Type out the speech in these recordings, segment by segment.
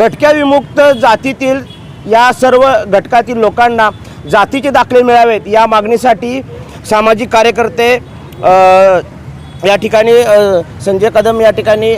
भटक्या विमुक्त जातीतील या सर्व घटकातील लोकांना जातीचे दाखले मिळावेत या मागणीसाठी सामाजिक कार्यकर्ते या ठिकाणी संजय कदम या ठिकाणी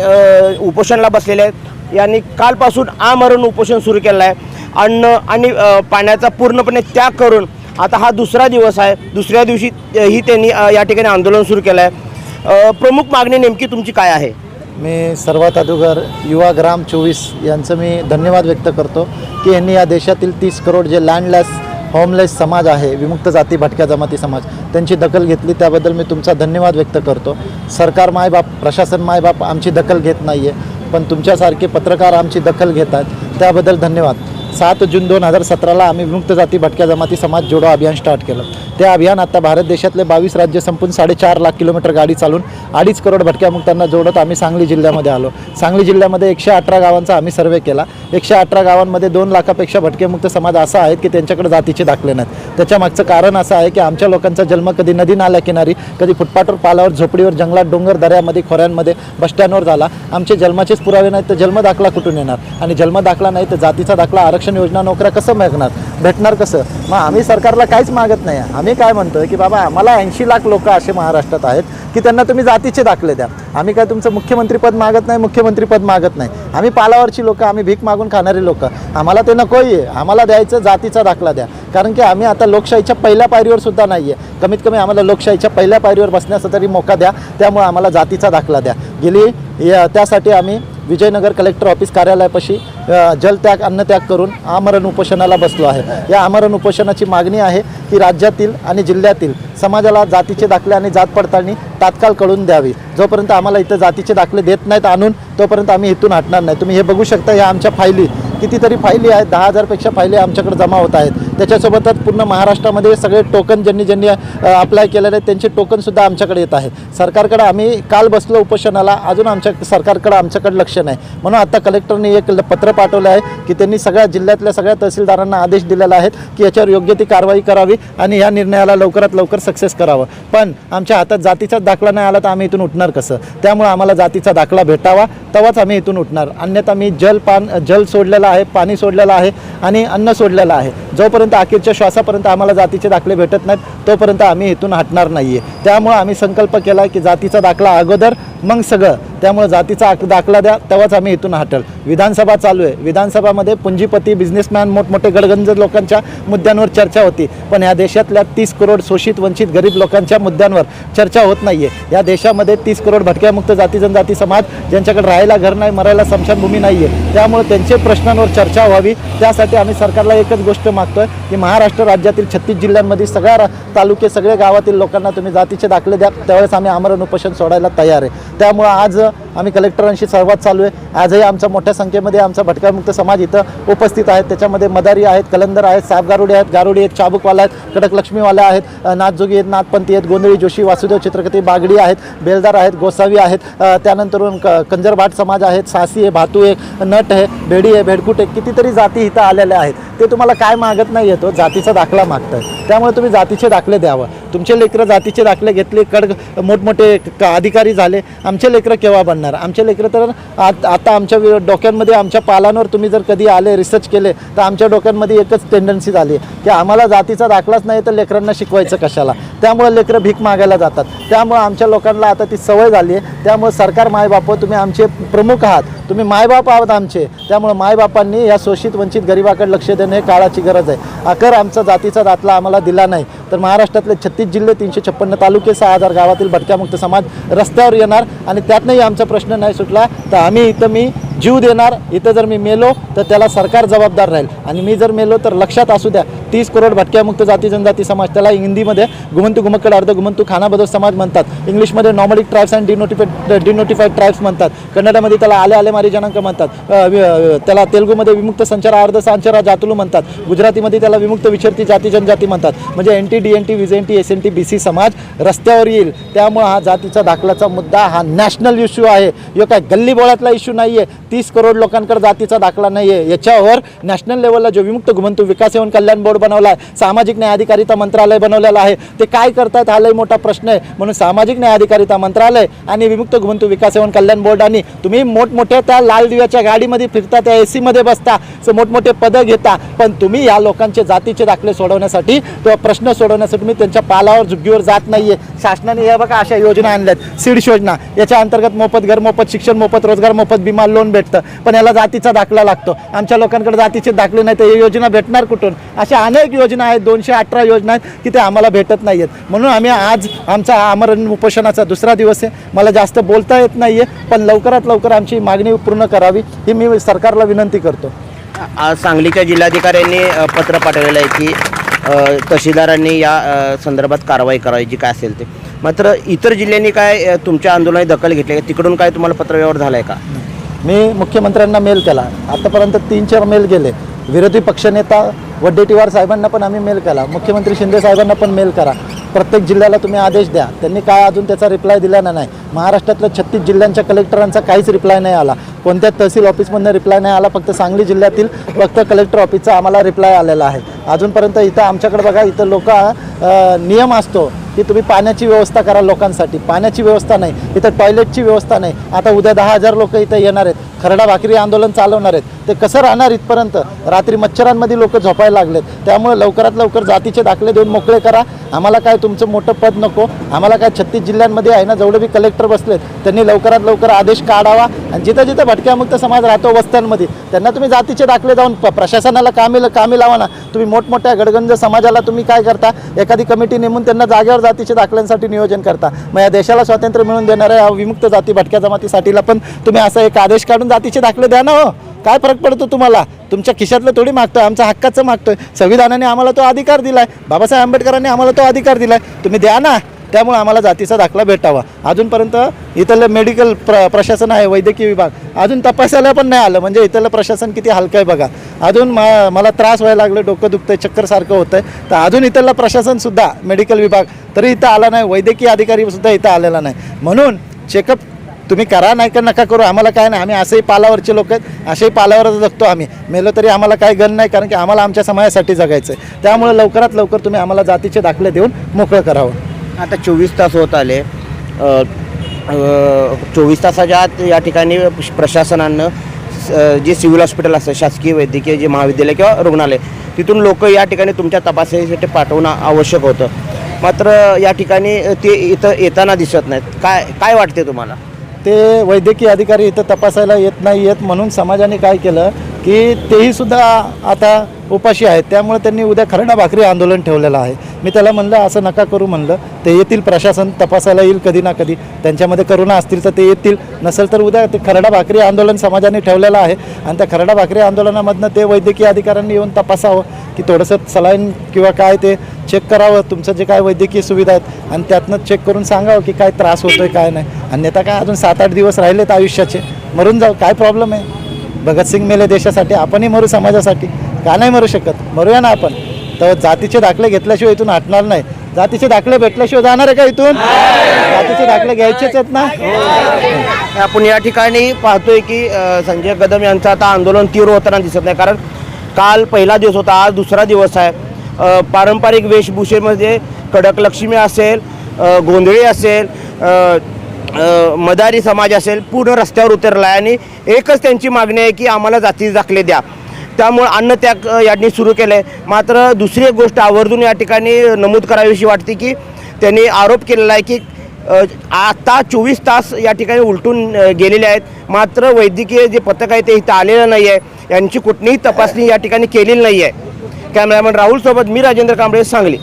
उपोषणाला बसलेले आहेत. यांनी कालपासून आमरण उपोषण सुरू केलं आहे. अन्न आणि पाण्याचा पूर्णपणे त्याग करून आता हा दुसरा दिवस आहे. दुसऱ्या दिवशी ही त्यांनी या ठिकाणी आंदोलन सुरू केलं आहे प्रमुख मागणी नेमकी तुमची काय आहे? मी सर्वात अगोदर युवा ग्राम चोवीस यांचं मी धन्यवाद व्यक्त करतो की यांनी या देशातील तीस करोड जे लँडलेस होमलेस समाज आहे विमुक्त जाती भटक्या जमाती समाज त्यांची दखल घेतली. त्याबद्दल मी तुमचा धन्यवाद व्यक्त करतो. सरकार मायबाप प्रशासन मायबाप आमची दखल घेत नाही आहे पण तुमच्यासारखे पत्रकार आमची दखल घेत आहेत त्याबद्दल धन्यवाद. सात जून दोन हजार सतराला आम्ही विमुक्त जाती भटक्या जमाती समाज जोडो अभियान स्टार्ट केलं. ते अभियान आता भारत देशातले बावीस राज्य संपून साडेचार लाख किलोमीटर गाडी चालून अडीच करोड भटक्या मुक्तांना जोडत आम्ही सांगली जिल्ह्यामध्ये आलो. सांगली जिल्ह्यामध्ये एकशे अठरा गावांचा आम्ही सर्वे केला. एकशे अठरा गावांमध्ये दोन लाखापेक्षा भटकेमुक्त समाज असा आहेत की त्यांच्याकडे जातीचे दाखले नाहीत. त्याच्या मागचं कारण असं आहे की आमच्या लोकांचा जन्म कधी नदी नाल्या किनारी कधी फुटपाथवर पालावर झोपडीवर जंगलात डोंगर दऱ्यामध्ये खोऱ्यांमध्ये बसस्टँडवर झाला. आमचे जन्माचेच पुरावे नाहीत तर जन्म दाखला कुठून येणार? आणि जन्म दाखला नाही तर जातीचा दाखला आरक्षण योजना नोकऱ्या कसं मिळणार? भेटणार कसं? मग आम्ही सरकारला काहीच मागत नाही. आम्ही काय म्हणतोय की बाबा आम्हाला ऐंशी लाख लोक असे महाराष्ट्रात आहेत की त्यांना तुम्ही जातीचे दाखले द्या. आम्ही काय तुमचं मुख्यमंत्रीपद मागत नाही मुख्यमंत्रीपद मागत नाही. आम्ही पालावरची लोकं आम्ही भीक मागून खाणारी लोक. आम्हाला ते नको आहे आम्हाला द्यायचं जातीचा दाखला द्या. कारण की आम्ही आता लोकशाहीच्या पहिल्या पायरीवर सुद्धा नाही आहे कमीत कमी आम्हाला लोकशाहीच्या पहिल्या पायरीवर बसण्याचा तरी मोका द्या. त्यामुळे आम्हाला जातीचा दाखला द्या. गेली या त्यासाठी आम्ही विजयनगर कलेक्टर ऑफिस कार्यालयापाशी जलत्याग अन्नत्याग करून आमरण उपोषणाला बसलो आहे. या आमरण उपोषणाची मागणी आहे की राज्यातील आणि जिल्ह्यातील समाजाला जातीचे दाखले आणि जात पडताळणी तात्काळ कळून द्यावी. जोपर्यंत आम्हाला इथं जातीचे दाखले देत नाहीत आणून तोपर्यंत आम्ही इथून हटणार नाही. तुम्ही हे बघू शकता या आमच्या फायली कितीतरी फायली आहेत दहा हजारपेक्षा फायली आमच्याकडे जमा होत आहेत. त्याच्यासोबतच पूर्ण महाराष्ट्रामध्ये सगळे टोकन ज्यांनी ज्यांनी अप्लाय केलेले आहेत त्यांचे टोकनसुद्धा आमच्याकडे येत आहे. सरकारकडे आम्ही काल बसलो उपोषणाला अजून आमच्या सरकारकडे आमच्याकडे लक्ष नाही. म्हणून आता कलेक्टरने एक ल- पत्र पाठवलं आहे की त्यांनी सगळ्या जिल्ह्यातल्या सगळ्या तहसीलदारांना आदेश दिलेला आहे की याच्यावर योग्य ती कारवाई करावी आणि ह्या निर्णयाला लवकरात लवकर सक्सेस करावं. पण आमच्या हातात जातीचाच दाखला नाही आला तर आम्ही इथून उठणार कसं? त्यामुळे आम्हाला जातीचा दाखला भेटावा तेव्हाच आम्ही इथून उठणार. अन्यथा मी जल पान जल सोडलेला आहे पाणी सोडलेलं आहे आणि अन्न सोडलेलं आहे. जोपर्यंत अखेरच्या श्वासापर्यंत आम्हाला जातीचे दाखले भेटत नाहीत तोपर्यंत आम्ही इथून हटणार नाही आहे त्यामुळे आम्ही संकल्प केला की जातीचा दाखला अगोदर मग सगळं. त्यामुळे जातीचा दाखला द्या तेव्हाच आम्ही इथून हटल. विधानसभा चालू आहे. विधानसभामध्ये पुंजीपती बिझनेसमॅन मोठमोठे गडगंज लोकांच्या मुद्द्यांवर चर्चा होती. पण या देशातल्या तीस करोड शोषित वंचित गरीब लोकांच्या मुद्द्यांवर चर्चा होत नाही आहे या देशामध्ये तीस करोड भटक्यामुक्त जाती जनजाती समाज ज्यांच्याकडे राहायला घर नाही मरायला स्मशानभूमी नाही आहे त्यामुळे त्यांचे प्रश्नांवर चर्चा व्हावी. त्यासाठी आम्ही सरकारला एकच गोष्ट मागतोय की महाराष्ट्र राज्यातील छत्तीस जिल्ह्यांमध्ये सगळ्या तालुके सगळ्या गावातील लोकांना तुम्ही जातीचे दाखले द्या. त्यावेळेस आम्ही आमरण उपोषण सोडायला तयार आहे. त्यामुळं आज आम्ही कलेक्टरांशी संवाद चालू आहे. आजही आमच्या मोठ्या संख्येमध्ये आमचा भटकामुक्त समाज इथं उपस्थित आहेत त्याच्यामध्ये मदारी आहेत कलंदर आहेत साप गारुडी आहेत गारुडी आहेत चाबुकवाला आहेत कडक लक्ष्मीवाला आहेत नाथजोगी आहेत नाथपंथी आहेत गोंधळी जोशी वासुदेव चित्रकथी बागडी आहेत बेलदार आहेत गोसावी आहेत. त्यानंतर त्यानंतरून क कंजरभाट समाज आहेत सासी आहे भातू आहे नट आहे भेडी आहे भेड आहे कितीतरी जाती इथं आलेल्या आहेत ते तुम्हाला काय मागत नाही येतो जातीचा दाखला मागताय. त्यामुळे तुम्ही जातीचे दाखले द्यावं. तुमचे लेकरं जातीचे दाखले घेतले कड मोठमोठे अधिकारी झाले आमचे लेकरं केव्हा बनणार? आमचे लेकरं तर आत- आता आमच्या डोक्यांमध्ये आमच्या पालांवर तुम्ही जर कधी आले रिसर्च केले तर आमच्या डोक्यांमध्ये एकच टेंडन्सी झाली आहे की आम्हाला जातीचा दाखलाच नाही तर लेकरांना शिकवायचं कशाला? त्यामुळे लेकरं भीक मागायला जातात. त्यामुळे आमच्या लोकांना आता ती सवय झाली आहे. त्यामुळे सरकार मायबाप हो, तुम्ही आमचे प्रमुख आहात. तुम्ही मायबाप आहात आमचे. त्यामुळे मायबापांनी या शोषित वंचित गरिबाकडे लक्ष देणं हे काळाची गरज आहे. अकर आमचा जातीचा दाखला आम्हाला दिला नाही. तर महाराष्ट्रातले छत्तीस जिल्हे तीनशे छप्पन्न तालुके सहा हजार गावातील भटक्यामुक्त समाज रस्त्यावर येणार आणि त्यातनंही आमचा प्रश्न नाही सुटला. तर आम्ही इथं मी जीव देणार इथं जर मी मेलो तर त्याला सरकार जबाबदार राहील. आणि मी जर मेलो तर लक्षात असू द्या तीस करोड भटक्यामुक्त जाती जनजाती समाज त्याला हिंदीमध्ये गुमंतू घुमक्कड अर्ध घुमंतू खानाबदोश समाज म्हणतात. इंग्लिशमध्ये nomadic tribes and denotified denotified tribes म्हणतात. कन्नडमध्ये त्याला आले आले मारी जनांक म्हणतात. त्याला तेलुगूमध्ये विमुक्त संचार अर्ध संचारा जातुलू म्हणतात. गुजरातीमध्ये त्याला विमुक्त विचरती जाती जनजाती म्हणतात. म्हणजे N T D N T V J N T S N T B C समाज रस्त्यावर येईल. त्यामुळं हा जातीचा दाखल्याचा मुद्दा हा नॅशनल इश्यू आहे. यो काय गल्ली बोळातला इश्यू नाही आहे तीस करोड लोकांकडे जातीचा दाखला नाही आहे याच्यावर नॅशनल लेवलला जो विमुक्त गुमंतू विकास एवं कल्याण बोर्ड बनवला आहे सामाजिक न्यायाधिकारिता मंत्रालय बनवलेलं आहे ते काय करतात हा लय मोठा प्रश्न आहे. म्हणून सामाजिक न्यायाधिकारिता मंत्रालय आणि विमुक्त घुमंतू विकास एवं कल्याण बोर्डाने तुम्ही मोठमोठ्या त्या लाल दिव्याच्या गाडीमध्ये फिरता त्या ए सीमध्ये बसता मोठमोठे पदं घेता पण तुम्ही या लोकांचे जातीचे दाखले सोडवण्यासाठी तो प्रश्न सोडवण्यासाठी तुम्ही त्यांच्या पालावर झुग्गीवर जात नाही आहे शासनाने या बघा अशा योजना आणल्यात. सीड्स योजना याच्या अंतर्गत मोफत घर मोफत शिक्षण मोफत रोजगार मोफत विमा लोन भेट भेटतं. पण याला जातीचा दाखला लागतो. आमच्या लोकांकडे जातीचे दाखले नाही तर ही योजना भेटणार कुठून? अशा अनेक योजना आहेत. दोनशे अठरा योजना आहेत की ते आम्हाला भेटत नाही आहेत म्हणून आम्ही आज आमचा आमरण उपोषणाचा दुसरा दिवस आहे. मला जास्त बोलता येत नाही आहे पण लवकरात लवकर आमची मागणी पूर्ण करावी ही मी सरकारला विनंती करतो. आज सांगलीच्या जिल्हाधिकाऱ्यांनी पत्र पाठवलेलं आहे की तहसीलदारांनी या संदर्भात कारवाई करावी जी काय असेल ते. मात्र इतर जिल्ह्यांनी काय तुमच्या आंदोलनाची दखल घेतली आहे? तिकडून काय तुम्हाला पत्रव्यवहार झाला आहे का मी मुख्यमंत्र्यांना मेल केला. आतापर्यंत तीन चार मेल गेले. विरोधी पक्षनेता वड्डेटीवार साहेबांना पण आम्ही मेल केला. मुख्यमंत्री शिंदे साहेबांना पण मेल करा. प्रत्येक जिल्ह्याला तुम्ही आदेश द्या. त्यांनी काय अजून त्याचा रिप्लाय दिला नाही. महाराष्ट्रातल्या छत्तीस जिल्ह्यांच्या कलेक्टरांचा काहीच रिप्लाय नाही आला. कोणत्या तहसील ऑफिसमधनं रिप्लाय नाही आला. फक्त सांगली जिल्ह्यातील फक्त कलेक्टर ऑफिसचा आम्हाला रिप्लाय आलेला आहे. अजूनपर्यंत इथं आमच्याकडे बघा इथं लोक नियम असतो. की तुम्ही पाण्याची व्यवस्था करा लोकांसाठी. पाण्याची व्यवस्था नाही. इथं टॉयलेटची व्यवस्था नाही. आता उद्या दहा हजार लोक इथं येणार आहेत. खरडा भाकरी आंदोलन चालवणार आहेत. ते कसं राहणार इथपर्यंत? रात्री मच्छरांमध्ये लोक झोपायला लागलेत. त्यामुळे लवकरात लवकर जातीचे दाखले देऊन मोकळे करा. आम्हाला काय तुमचं मोठं पद नको. आम्हाला काय छत्तीस जिल्ह्यांमध्ये आहे ना जेवढे बी कलेक्टर बसलेत त्यांनी लवकरात लवकर आदेश काढावा. आणि जिथं जिथं भटक्यामुक्त समाज राहतो वस्त्यांमध्ये त्यांना तुम्ही जातीचे दाखले जाऊन प- प्रशासनाला कामी कामी लावा ना. तुम्ही मोठमोठ्या गडगंज समाजाला तुम्ही काय करता? एखादी कमिटी नेमून त्यांना जागेवर जातीच्या दाखल्यांसाठी नियोजन करता. मग या देशाला स्वातंत्र्य मिळून देणाऱ्या विमुक्त जाती भटक्या जमातीसाठीला. पण तुम्ही असा एक आदेश काढून जातीचे दाखले द्या ना हो. काय फरक पडतो तुम्हाला? तुमच्या खिशातलं थोडी मागतोय आमचा हक्काचं मागतोय. संविधानाने आम्हाला तो अधिकार दिलाय. बाबासाहेब आंबेडकरांनी आम्हाला तो अधिकार दिलाय. तुम्ही द्या ना. त्यामुळे आम्हाला जातीचा दाखला भेटावा. अजूनपर्यंत इथलं मेडिकल प्र प्रशासन आहे वैद्यकीय विभाग. अजून तपासायला पण नाही आलं. म्हणजे इथलं प्रशासन किती हलकं आहे बघा. अजून म मला त्रास व्हायला लागलं डोकं दुखतंय चक्करसारखं होतं आहे तर अजून इथलं प्रशासनसुद्धा मेडिकल विभाग तरी इथं आला नाही. वैद्यकीय अधिकारीसुद्धा इथं आलेला नाही. म्हणून चेकअप तुम्ही करा नाही का नका करू. आम्हाला काय नाही. आम्ही असेही पालावरचे लोक आहेत. असेही पालावरच जगतो आम्ही. मेलो तरी आम्हाला काय गण नाही कारण की आम्हाला आमच्या समाजासाठी जगायचं आहे त्यामुळे लवकरात लवकर तुम्ही आम्हाला जातीचे दाखले देऊन मोकळं करावं. आता चोवीस तास होत आले. चोवीस तासाच्या आत या ठिकाणी प्रशासनानं जे सिव्हिल हॉस्पिटल असतं शासकीय वैद्यकीय जे महाविद्यालय किंवा रुग्णालय तिथून लोक या ठिकाणी तुमच्या तपासणीसाठी पाठवणं आवश्यक होतं. मात्र या ठिकाणी ते इथं येताना दिसत नाहीत. काय काय वाटते तुम्हाला? ते वैद्यकीय अधिकारी इथं तपासायला येत नाही येत म्हणून समाजाने काय केलं? की तेही सुद्धा आता उपाशी आहेत. त्यामुळे त्यांनी उद्या खरडा भाकरी आंदोलन ठेवलेलं आहे. मी त्याला म्हणलं असं नका करू म्हणलं. ते येतील प्रशासन तपासायला येईल कधी ना कधी. त्यांच्यामध्ये करुणा असतील तर ते येतील. नसेल तर उद्या ते खरडा भाकरी आंदोलन समाजाने ठेवलेलं आहे. आणि त्या खरडा भाकरी आंदोलनामधनं ते वैद्यकीय अधिकाऱ्यांनी येऊन तपासावं की थोडंसं सलाईन किंवा काय ते चेक करावं. तुमचं जे काय वैद्यकीय सुविधा आहेत आणि त्यातनं चेक करून सांगावं की काय त्रास होतोय काय नाही. अन्यथा काय अजून सात आठ दिवस राहिलेत आयुष्याचे. मरून जाऊ. काय प्रॉब्लेम आहे? भगतसिंग मेले देशासाठी आपणही मरू समाजासाठी. का नाही मरू शकत? मरूया ना आपण. तर जातीचे दाखले घेतल्याशिवाय इथून हटणार नाही. जातीचे दाखले भेटल्याशिवाय जाणार आहे का इथून? जातीचे दाखले घ्यायचेच आहेत ना? आपण या ठिकाणी पाहतोय की संजय कदम यांचं आता आंदोलन तीव्र होताना दिसत नाही. कारण काल पहिला दिवस होता आज दुसरा दिवस आहे. पारंपरिक वेशभूषेमध्ये कडकलक्ष्मी असेल गोंधळी असेल मदारी समाज असेल पूर्ण रस्त्यावर उतरला आहे आणि एकच त्यांची मागणी आहे की आम्हाला जाती दाखले द्या. त्यामुळे अन्नत्याग अ, यांनी सुरू केलं आहे मात्र दुसरी एक गोष्ट आवर्जून या ठिकाणी नमूद करावीशी वाटते की त्यांनी आरोप केलेला आहे की आता चोवीस तास या ठिकाणी उलटून गेलेले आहेत. मात्र वैद्यकीय जे पथक आहे ते इथं आलेलं नाही आहे यांची कुठलीही तपासणी या ठिकाणी केलेली नाही आहे कॅमेरामॅन राहुलसोबत मी राजेंद्र कांबळे सांगली.